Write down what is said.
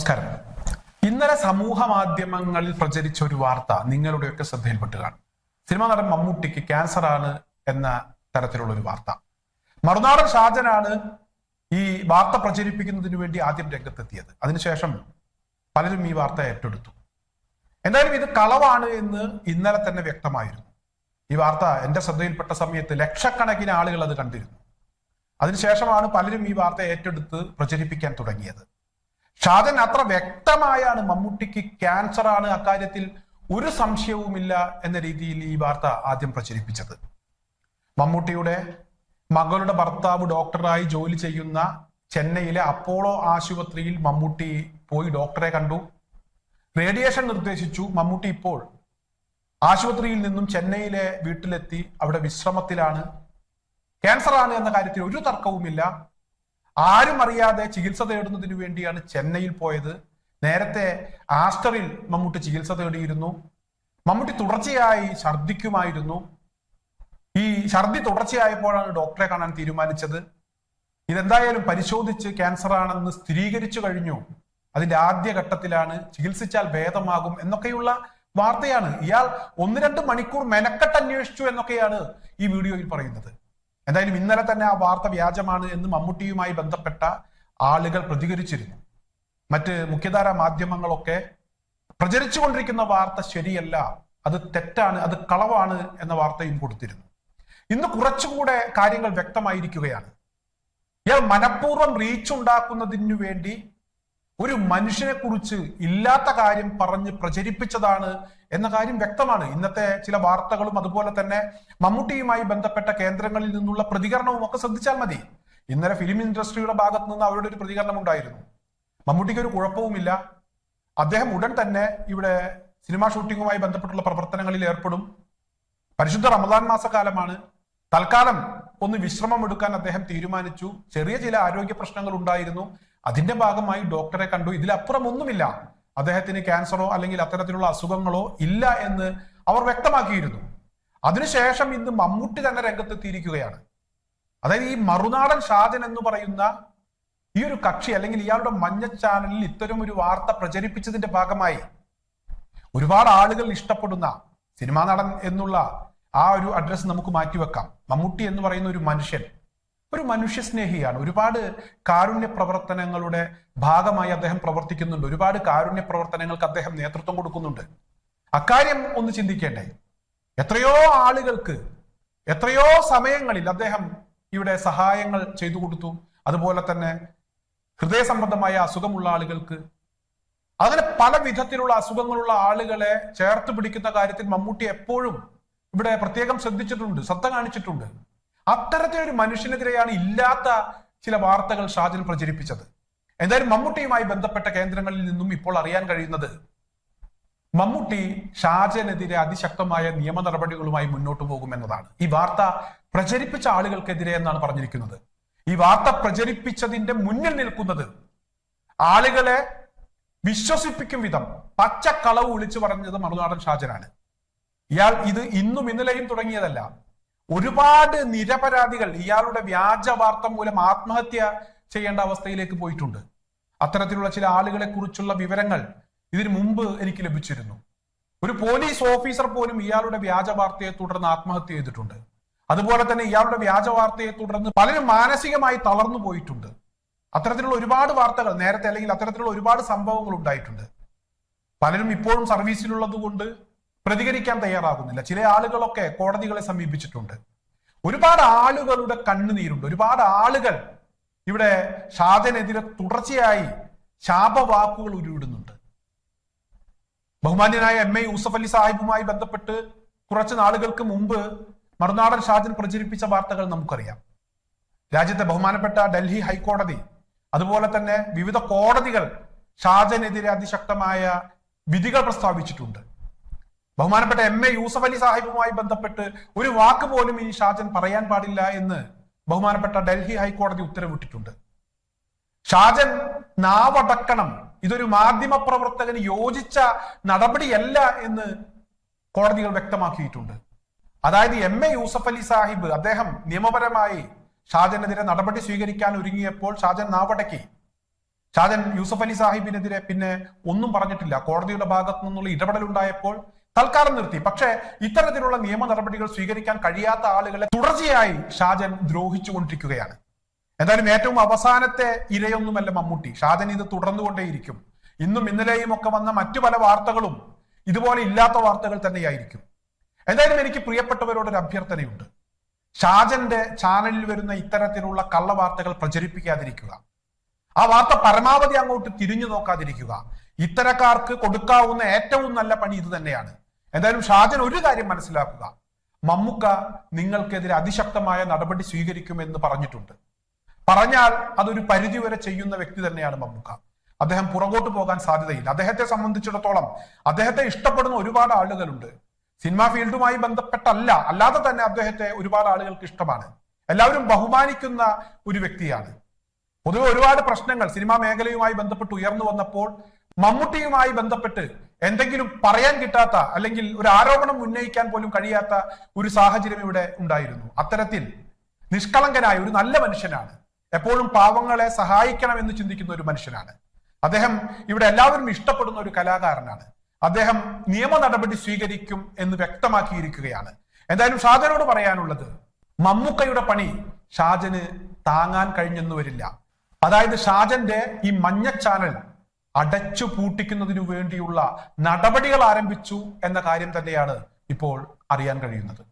നമസ്കാരം. ഇന്നലെ സമൂഹ മാധ്യമങ്ങളിൽ പ്രചരിച്ച ഒരു വാർത്ത നിങ്ങളുടെയൊക്കെ ശ്രദ്ധയിൽപ്പെട്ട് കാണും. സിനിമാ നടൻ മമ്മൂട്ടിക്ക് ക്യാൻസർ ആണ് എന്ന തരത്തിലുള്ള ഒരു വാർത്ത. മറുനാടൻ ഷാജനാണ് ഈ വാർത്ത പ്രചരിപ്പിക്കുന്നതിന് വേണ്ടി ആദ്യം രംഗത്തെത്തിയത്. അതിനുശേഷം പലരും ഈ വാർത്ത ഏറ്റെടുത്തു. എന്തായാലും ഇത് കളവാണ് എന്ന് ഇന്നലെ തന്നെ വ്യക്തമായിരുന്നു. ഈ വാർത്ത എന്റെ ശ്രദ്ധയിൽപ്പെട്ട സമയത്ത് ലക്ഷക്കണക്കിന് ആളുകൾ അത് കണ്ടിരുന്നു. അതിനുശേഷമാണ് പലരും ഈ വാർത്ത ഏറ്റെടുത്ത് പ്രചരിപ്പിക്കാൻ തുടങ്ങിയത്. ഷാജൻ അത്ര വ്യക്തമായാണ് മമ്മൂട്ടിക്ക് ക്യാൻസർ ആണ് അക്കാര്യത്തിൽ ഒരു സംശയവുമില്ല എന്ന രീതിയിൽ ഈ വാർത്ത ആദ്യം പ്രചരിപ്പിച്ചത്. മമ്മൂട്ടിയുടെ മകളുടെ ഭർത്താവ് ഡോക്ടറായി ജോലി ചെയ്യുന്ന ചെന്നൈയിലെ അപ്പോളോ ആശുപത്രിയിൽ മമ്മൂട്ടി പോയി ഡോക്ടറെ കണ്ടു. റേഡിയേഷൻ നിർദ്ദേശിച്ചു മമ്മൂട്ടി ഇപ്പോൾ ആശുപത്രിയിൽ നിന്നും ചെന്നൈയിലെ വീട്ടിലെത്തി അവിടെ വിശ്രമത്തിലാണ്. ക്യാൻസർ ആണ് എന്ന കാര്യത്തിൽ ഒരു തർക്കവുമില്ല. ആരും അറിയാതെ ചികിത്സ തേടുന്നതിന് വേണ്ടിയാണ് ചെന്നൈയിൽ പോയത്. നേരത്തെ ആസ്റ്ററിൽ മമ്മൂട്ടി ചികിത്സ തേടിയിരുന്നു. മമ്മൂട്ടി തുടർച്ചയായി ഛർദിക്കുമായിരുന്നു. ഈ ഛർദി തുടർച്ചയായപ്പോഴാണ് ഡോക്ടറെ കാണാൻ തീരുമാനിച്ചത്. ഇതെന്തായാലും പരിശോധിച്ച് ക്യാൻസർ ആണെന്ന് സ്ഥിരീകരിച്ചു കഴിഞ്ഞു. അതിന്റെ ആദ്യ ഘട്ടത്തിലാണ് ചികിത്സിച്ചാൽ ഭേദമാകും എന്നൊക്കെയുള്ള വാർത്തയാണ്. ഇയാൾ ഒന്ന് രണ്ട് മണിക്കൂർ മെനക്കെട്ട് അന്വേഷിച്ചു എന്നൊക്കെയാണ് ഈ വീഡിയോയിൽ പറയുന്നത്. എന്തായാലും ഇന്നലെ തന്നെ ആ വാർത്ത വ്യാജമാണ് എന്ന് മമ്മൂട്ടിയുമായി ബന്ധപ്പെട്ട ആളുകൾ പ്രതികരിച്ചിരുന്നു. മറ്റ് മുഖ്യധാര മാധ്യമങ്ങളൊക്കെ പ്രചരിച്ചുകൊണ്ടിരിക്കുന്ന വാർത്ത ശരിയല്ല അത് തെറ്റാണ് അത് കളവാണ് എന്ന വാർത്തയും കൊടുത്തിരുന്നു. ഇന്ന് കുറച്ചുകൂടെ കാര്യങ്ങൾ വ്യക്തമായിരിക്കുകയാണ്. ഇയാൾ മനഃപൂർവം റീച്ച് ഉണ്ടാക്കുന്നതിനു വേണ്ടി ഒരു മനുഷ്യനെ കുറിച്ച് ഇല്ലാത്ത കാര്യം പറഞ്ഞ് പ്രചരിപ്പിച്ചതാണ് എന്ന കാര്യം വ്യക്തമാണ്. ഇന്നത്തെ ചില വാർത്തകളും അതുപോലെ തന്നെ മമ്മൂട്ടിയുമായി ബന്ധപ്പെട്ട കേന്ദ്രങ്ങളിൽ നിന്നുള്ള പ്രതികരണവും ഒക്കെ ശ്രദ്ധിച്ചാൽ മതി. ഇന്നലെ ഫിലിം ഇൻഡസ്ട്രിയുടെ ഭാഗത്ത് നിന്ന് അവരുടെ ഒരു പ്രതികരണം ഉണ്ടായിരുന്നു. മമ്മൂട്ടിക്ക് ഒരു കുഴപ്പവുമില്ല. അദ്ദേഹം ഉടൻ തന്നെ ഇവിടെ സിനിമാ ഷൂട്ടിങ്ങുമായി ബന്ധപ്പെട്ടുള്ള പ്രവർത്തനങ്ങളിൽ ഏർപ്പെടും. പരിശുദ്ധ റമദാൻ മാസക്കാലമാണ്. തൽക്കാലം ഒന്ന് വിശ്രമം എടുക്കാൻ അദ്ദേഹം തീരുമാനിച്ചു. ചെറിയ ചില ആരോഗ്യ പ്രശ്നങ്ങൾ ഉണ്ടായിരുന്നു. അതിന്റെ ഭാഗമായി ഡോക്ടറെ കണ്ടു. ഇതിലപ്പുറം ഒന്നുമില്ല അദ്ദേഹത്തിന് ക്യാൻസറോ അല്ലെങ്കിൽ അത്തരത്തിലുള്ള അസുഖങ്ങളോ ഇല്ല എന്ന് അവർ വ്യക്തമാക്കിയിരുന്നു. അതിനുശേഷം ഇന്ന് മമ്മൂട്ടി തന്നെ രംഗത്തെത്തിയിരിക്കുകയാണ്. അതായത് ഈ മറുനാടൻ ഷാജൻ എന്ന് പറയുന്ന ഈ ഒരു കക്ഷി അല്ലെങ്കിൽ ഇയാളുടെ മഞ്ഞ ചാനലിൽ ഇത്തരം ഒരു വാർത്ത പ്രചരിപ്പിച്ചതിന്റെ ഭാഗമായി ഒരുപാട് ആളുകൾ ഇഷ്ടപ്പെടുന്ന സിനിമാ നടൻ എന്നുള്ള ആ ഒരു അഡ്രസ് നമുക്ക് മാറ്റിവെക്കാം. മമ്മൂട്ടി എന്ന് പറയുന്ന ഒരു മനുഷ്യൻ. ഒരു മനുഷ്യസ്നേഹിയാണ്. ഒരുപാട് കാരുണ്യ പ്രവർത്തനങ്ങളുടെ ഭാഗമായി അദ്ദേഹം പ്രവർത്തിക്കുന്നുണ്ട്. ഒരുപാട് കാരുണ്യ പ്രവർത്തനങ്ങൾക്ക് അദ്ദേഹം നേതൃത്വം കൊടുക്കുന്നുണ്ട്. അക്കാര്യം ഒന്ന് ചിന്തിക്കേണ്ടേ. എത്രയോ ആളുകൾക്ക് എത്രയോ സമയങ്ങളിൽ അദ്ദേഹം ഇവിടെ സഹായങ്ങൾ ചെയ്തു കൊടുത്തു. അതുപോലെ തന്നെ ഹൃദയ സംബന്ധമായ അസുഖമുള്ള ആളുകൾക്ക് അങ്ങനെ പല വിധത്തിലുള്ള അസുഖങ്ങളുള്ള ആളുകളെ ചേർത്ത് പിടിക്കുന്ന കാര്യത്തിൽ മമ്മൂട്ടി എപ്പോഴും ഇവിടെ പ്രത്യേകം ശ്രദ്ധിച്ചിട്ടുണ്ട് ശ്രദ്ധ കാണിച്ചിട്ടുണ്ട്. അത്തരത്തിലൊരു മനുഷ്യനെതിരെയാണ് ഇല്ലാത്ത ചില വാർത്തകൾ ഷാജൻ പ്രചരിപ്പിച്ചത്. എന്തായാലും മമ്മൂട്ടിയുമായി ബന്ധപ്പെട്ട കേന്ദ്രങ്ങളിൽ നിന്നും ഇപ്പോൾ അറിയാൻ കഴിയുന്നത് മമ്മൂട്ടി ഷാജനെതിരെ അതിശക്തമായ നിയമ നടപടികളുമായി മുന്നോട്ട് പോകുമെന്നതാണ് ഈ വാർത്ത പ്രചരിപ്പിച്ച ആളുകൾക്കെതിരെ എന്നാണ് പറഞ്ഞിരിക്കുന്നത്. ഈ വാർത്ത പ്രചരിപ്പിച്ചതിന്റെ മുന്നിൽ നിൽക്കുന്നത് ആളുകളെ വിശ്വസിപ്പിക്കും വിധം പച്ചക്കളവ് വിളിച്ചു പറഞ്ഞത് മറുനാടൻ ഷാജനാണ്. ഇയാൾ ഇത് ഇന്നും ഇന്നലെയും തുടങ്ങിയതല്ല. ഒരുപാട് നിരപരാധികൾ ഇയാളുടെ വ്യാജ വാർത്ത മൂലം ആത്മഹത്യ ചെയ്യേണ്ട അവസ്ഥയിലേക്ക് പോയിട്ടുണ്ട്. അത്തരത്തിലുള്ള ചില ആളുകളെ കുറിച്ചുള്ള വിവരങ്ങൾ ഇതിനു മുമ്പ് എനിക്ക് ലഭിച്ചിരുന്നു. ഒരു പോലീസ് ഓഫീസർ പോലും ഇയാളുടെ വ്യാജ വാർത്തയെ തുടർന്ന് ആത്മഹത്യ ചെയ്തിട്ടുണ്ട്. അതുപോലെ തന്നെ ഇയാളുടെ വ്യാജ വാർത്തയെ തുടർന്ന് പലരും മാനസികമായി തളർന്നു പോയിട്ടുണ്ട്. അത്തരത്തിലുള്ള ഒരുപാട് വാർത്തകൾ നേരത്തെ അല്ലെങ്കിൽ അത്തരത്തിലുള്ള ഒരുപാട് സംഭവങ്ങൾ ഉണ്ടായിട്ടുണ്ട്. പലരും ഇപ്പോഴും സർവീസിലുള്ളത് കൊണ്ട് പ്രതികരിക്കാൻ തയ്യാറാകുന്നില്ല. ചില ആളുകളൊക്കെ കോടതികളെ സമീപിച്ചിട്ടുണ്ട്. ഒരുപാട് ആളുകളുടെ കണ്ണുനീരുണ്ട്. ഒരുപാട് ആളുകൾ ഇവിടെ ഷാജനെതിരെ തുടർച്ചയായി ശാപവാക്കുകൾ ഉരുവിടുന്നുണ്ട്. ബഹുമാന്യനായ എം എ യൂസഫ് അലി സാഹിബുമായി ബന്ധപ്പെട്ട് കുറച്ച് നാളുകൾക്ക് മുമ്പ് മറുനാടൻ ഷാജൻ പ്രചരിപ്പിച്ച വാർത്തകൾ നമുക്കറിയാം. രാജ്യത്തെ ബഹുമാനപ്പെട്ട ഡൽഹി ഹൈക്കോടതി അതുപോലെ തന്നെ വിവിധ കോടതികൾ ഷാജനെതിരെ അതിശക്തമായ വിധികൾ പ്രസ്താവിച്ചിട്ടുണ്ട്. ബഹുമാനപ്പെട്ട എം എ യൂസഫ് അലി സാഹിബുമായി ബന്ധപ്പെട്ട് ഒരു വാക്ക് പോലും ഇനി ഷാജൻ പറയാൻ പാടില്ല എന്ന് ബഹുമാനപ്പെട്ട ഡൽഹി ഹൈക്കോടതി ഉത്തരവിട്ടിട്ടുണ്ട്. ഷാജൻ നാവടക്കണം. ഇതൊരു മാധ്യമ പ്രവർത്തകന് യോജിച്ച നടപടിയല്ല എന്ന് കോടതികൾ വ്യക്തമാക്കിയിട്ടുണ്ട്. അതായത് എം എ യൂസഫ് അലി സാഹിബ് അദ്ദേഹം നിയമപരമായി ഷാജനെതിരെ നടപടി സ്വീകരിക്കാൻ ഒരുങ്ങിയപ്പോൾ ഷാജൻ നാവടക്കി. ഷാജൻ യൂസഫ് അലി സാഹിബിനെതിരെ പിന്നെ ഒന്നും പറഞ്ഞിട്ടില്ല. കോടതിയുടെ ഭാഗത്തു നിന്നുള്ള ഇടപെടൽ ഉണ്ടായപ്പോൾ തൽക്കാലം നിർത്തി. പക്ഷേ ഇത്തരത്തിലുള്ള നിയമ നടപടികൾ സ്വീകരിക്കാൻ കഴിയാത്ത ആളുകളെ തുടർച്ചയായി ഷാജൻ ദ്രോഹിച്ചുകൊണ്ടിരിക്കുകയാണ്. എന്തായാലും ഏറ്റവും അവസാനത്തെ ഇരയൊന്നുമല്ല മമ്മൂട്ടി. ഷാജൻ ഇത് തുടർന്നുകൊണ്ടേയിരിക്കും. ഇന്നും ഇന്നലെയും ഒക്കെ വന്ന മറ്റു പല വാർത്തകളും ഇതുപോലെ ഇല്ലാത്ത വാർത്തകൾ തന്നെയായിരിക്കും. എന്തായാലും എനിക്ക് പ്രിയപ്പെട്ടവരോട് ഒരു അഭ്യർത്ഥനയുണ്ട്. ഷാജന്റെ ചാനലിൽ വരുന്ന ഇത്തരത്തിലുള്ള കള്ള വാർത്തകൾ പ്രചരിപ്പിക്കാതിരിക്കുക. ആ വാർത്ത പരമാവധി അങ്ങോട്ട് തിരിഞ്ഞു നോക്കാതിരിക്കുക. ഇത്തരക്കാർക്ക് കൊടുക്കാവുന്ന ഏറ്റവും നല്ല പണി ഇത് തന്നെയാണ്. എന്തായാലും ഷാജൻ ഒരു കാര്യം മനസ്സിലാക്കുക. മമ്മുക്ക നിങ്ങൾക്കെതിരെ അതിശക്തമായ നടപടി സ്വീകരിക്കുമെന്ന് പറഞ്ഞിട്ടുണ്ട്. പറഞ്ഞാൽ അതൊരു പരിധിവരെ ചെയ്യുന്ന വ്യക്തി തന്നെയാണ് മമ്മുക്ക. അദ്ദേഹം പുറകോട്ട് പോകാൻ സാധ്യതയില്ല. അദ്ദേഹത്തെ സംബന്ധിച്ചിടത്തോളം അദ്ദേഹത്തെ ഇഷ്ടപ്പെടുന്ന ഒരുപാട് ആളുകളുണ്ട്. സിനിമാ ഫീൽഡുമായി ബന്ധപ്പെട്ടല്ല. അല്ലാതെ തന്നെ അദ്ദേഹത്തെ ഒരുപാട് ആളുകൾക്ക് ഇഷ്ടമാണ്. എല്ലാവരും ബഹുമാനിക്കുന്ന ഒരു വ്യക്തിയാണ്. പൊതുവെ ഒരുപാട് പ്രശ്നങ്ങൾ സിനിമാ മേഖലയുമായി ബന്ധപ്പെട്ട് ഉയർന്നു വന്നപ്പോൾ മമ്മൂട്ടിയുമായി ബന്ധപ്പെട്ട് എന്തെങ്കിലും പറയാൻ കിട്ടാത്ത അല്ലെങ്കിൽ ഒരു ആരോപണം ഉന്നയിക്കാൻ പോലും കഴിയാത്ത ഒരു സാഹചര്യം ഇവിടെ ഉണ്ടായിരുന്നു. അത്തരത്തിൽ നിഷ്കളങ്കനായ ഒരു നല്ല മനുഷ്യനാണ്. എപ്പോഴും പാവങ്ങളെ സഹായിക്കണം എന്ന് ചിന്തിക്കുന്ന ഒരു മനുഷ്യനാണ്. അദ്ദേഹം ഇവിടെ എല്ലാവരും ഇഷ്ടപ്പെടുന്ന ഒരു കലാകാരനാണ്. അദ്ദേഹം നിയമ നടപടി സ്വീകരിക്കും എന്ന് വ്യക്തമാക്കിയിരിക്കുകയാണ്. എന്തായാലും ഷാജനോട് പറയാനുള്ളത് മമ്മൂക്കയുടെ പണി ഷാജന് താങ്ങാൻ കഴിഞ്ഞെന്ന് വരില്ല. അതായത് ഷാജന്റെ ഈ മഞ്ഞ ചാനൽ അടച്ചു പൂട്ടിക്കുന്നതിനു വേണ്ടിയുള്ള നടപടികൾ ആരംഭിച്ചു എന്ന കാര്യം തന്നെയാണ് ഇപ്പോൾ അറിയാൻ കഴിയുന്നത്.